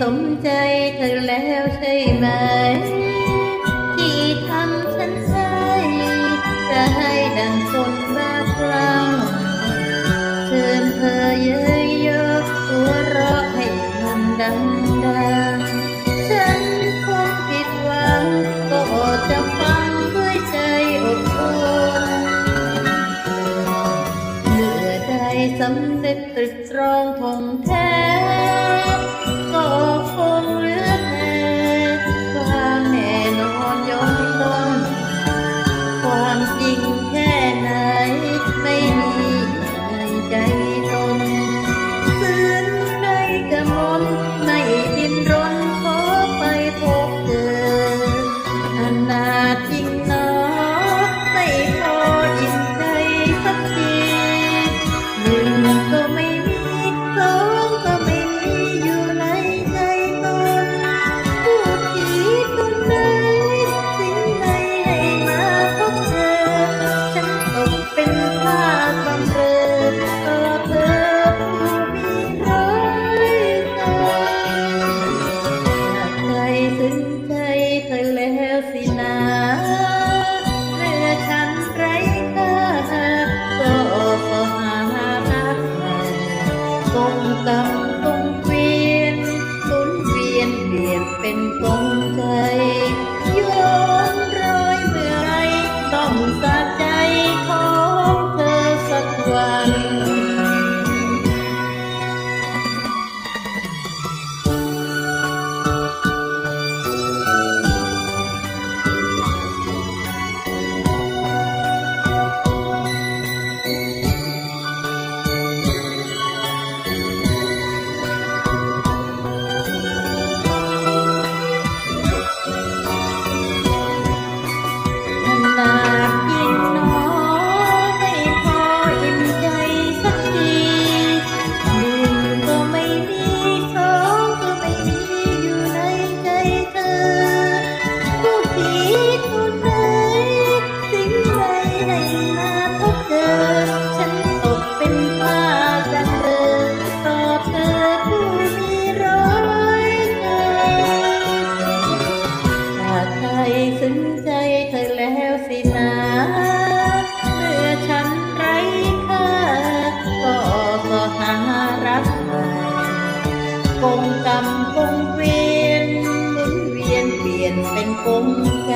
สมใจเธอแล้วใช่ไหม ที่ทำฉันใช้จะให้ดังคนบ้าคลั่งเชิญเธอเย้ยยกตัวเรอะให้มันดังดังฉันคงผิดหวังก็อดจะฟังด้วยใจอดทนเมื่อใดสำเร็จตรึกตรองทงแท้ love for real. ใจเธอแล้วสินะเมื่อฉันไร้ค่าก็ก็หารักใหม่กงกรรมกงเวียนหมุนเวียนเปลี่ยนเป็นคงใจ